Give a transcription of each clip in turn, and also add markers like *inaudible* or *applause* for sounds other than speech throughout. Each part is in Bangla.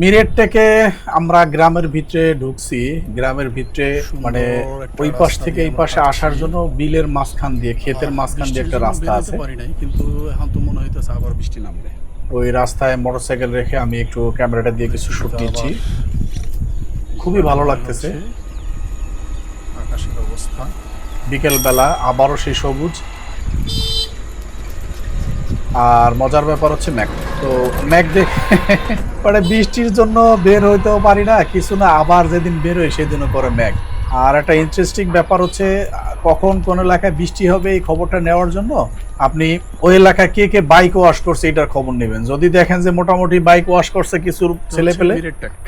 মিরেট থেকে আমরা গ্রামের ভিতরে ঢুকছি। গ্রামের ভিতরে মানে ওই পাশ থেকে এই পাশে আসার জন্য বিলের মাঝখান দিয়ে ক্ষেতের মাঝখান দিয়ে একটা রাস্তা আছে। কিন্তু এখন তো মনে হইতেছে আবার বৃষ্টি নামবে। ওই রাস্তায় মোটরসাইকেল রেখে আমি একটু ক্যামেরাটা দিয়ে কিছু শুট নিচ্ছি। খুবই ভালো লাগতেছে। আকাশের অবস্থা। বিকেলবেলা আবারও সেই সবুজ। আর মজার ব্যাপার হচ্ছে ম্যাক। তো ম্যাক দেখে *laughs* মানে বৃষ্টির জন্য বের হইতেও পারি না কিছু না আবার যেদিন বের হই সেদিনও করে ম্যাক। আর একটা ইন্টারেস্টিং ব্যাপার হচ্ছে কখন কোন এলাকায় বৃষ্টি হবে এই খবরটা নেওয়ার জন্য আপনি ওই এলাকায় কে কে বাইক ওয়াশ করছে এটার খবর নেবেন। যদি দেখেন যে মোটামুটি বাইক ওয়াশ করছে কিছু ছেলে পেলে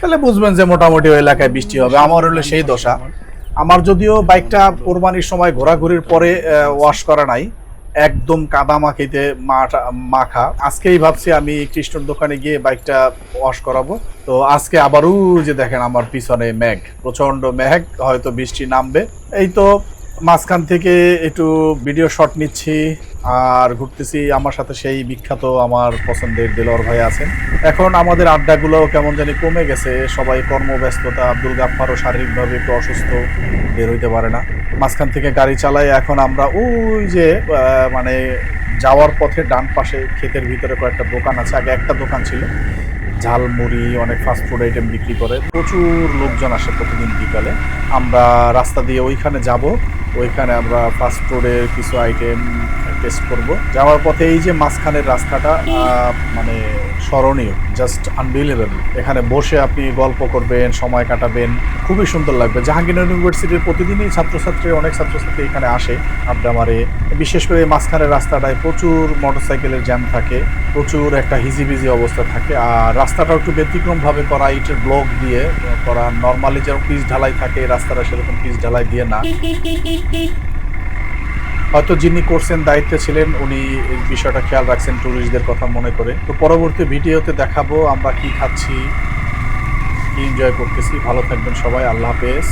তাহলে বুঝবেন যে মোটামুটি ওই এলাকায় বৃষ্টি হবে। আমার হলে সেই দশা। আমার যদিও বাইকটা কোরবানির সময় ঘোরাঘুরির পরে ওয়াশ করা নাই একদম কাদা মাখিতে মাখা। আজকেই ভাবছি আমি কৃষ্ণর দোকানে গিয়ে বাইকটা ওয়াশ করাবো। তো আজকে আবারও যে দেখেন আমার পিছনে ম্যাঘ প্রচণ্ড ম্যাঘ হয়তো বৃষ্টি নামবে। এই তো মাঝখান থেকে একটু ভিডিও শট নিচ্ছি আর ঘুরতেছি। আমার সাথে সেই বিখ্যাত আমার পছন্দের দেলোয়ার ভাই আছেন। এখন আমাদের আড্ডাগুলো কেমন জানি কমে গেছে। সবাই কর্মব্যস্ততা আব্দুল গাফফারও শারীরিকভাবে একটু অসুস্থ, বের হইতে পারে না। মাঝখান থেকে গাড়ি চালাই এখন আমরা ওই যে মানে যাওয়ার পথে ডান পাশে ক্ষেতের ভিতরে কয়েকটা দোকান আছে। আগে একটা দোকান ছিল। ঝালমুড়ি, অনেক ফাস্টফুড আইটেম বিক্রি করে। প্রচুর লোকজন আসে প্রতিদিন বিকালে। আমরা রাস্তা দিয়ে ওইখানে যাব। ওইখানে আমরা ফাস্টফুডের কিছু আইটেম টেস্ট করব। যাওয়ার পথে এই যে মাঝখানের রাস্তাটা মানে স্মরণীয় জাস্ট আনবিলিভেবল এখানে বসে আপনি গল্প করবেন, সময় কাটাবেন, খুবই সুন্দর লাগবে। জাহাঙ্গীরনগর ইউনিভার্সিটির প্রতিদিনই ছাত্রছাত্রী, অনেক ছাত্রছাত্রী এখানে আসে আড্ডা মারে। বিশেষ করে মাঝখানের রাস্তাটায় প্রচুর মোটরসাইকেলের জ্যাম থাকে, প্রচুর একটা হিজিবিজি অবস্থা থাকে। আর রাস্তাটা একটু ব্যতিক্রমভাবে করা, ইটের ব্লক দিয়ে করা। নর্মালি যেরকম পিচ ঢালাই থাকে রাস্তাটা সেরকম পিচ ঢালাই দিয়ে না। হয়তো যিনি করছেন দায়িত্বে ছিলেন, উনি এই বিষয়টা খেয়াল রাখছেন ট্যুরিস্টদের কথা মনে করে। তো পরবর্তী ভিডিওতে দেখাবো আমরা কি খাচ্ছি, কি এনজয় করতেছি। ভালো থাকবেন সবাই, আল্লাহ হাফেজ।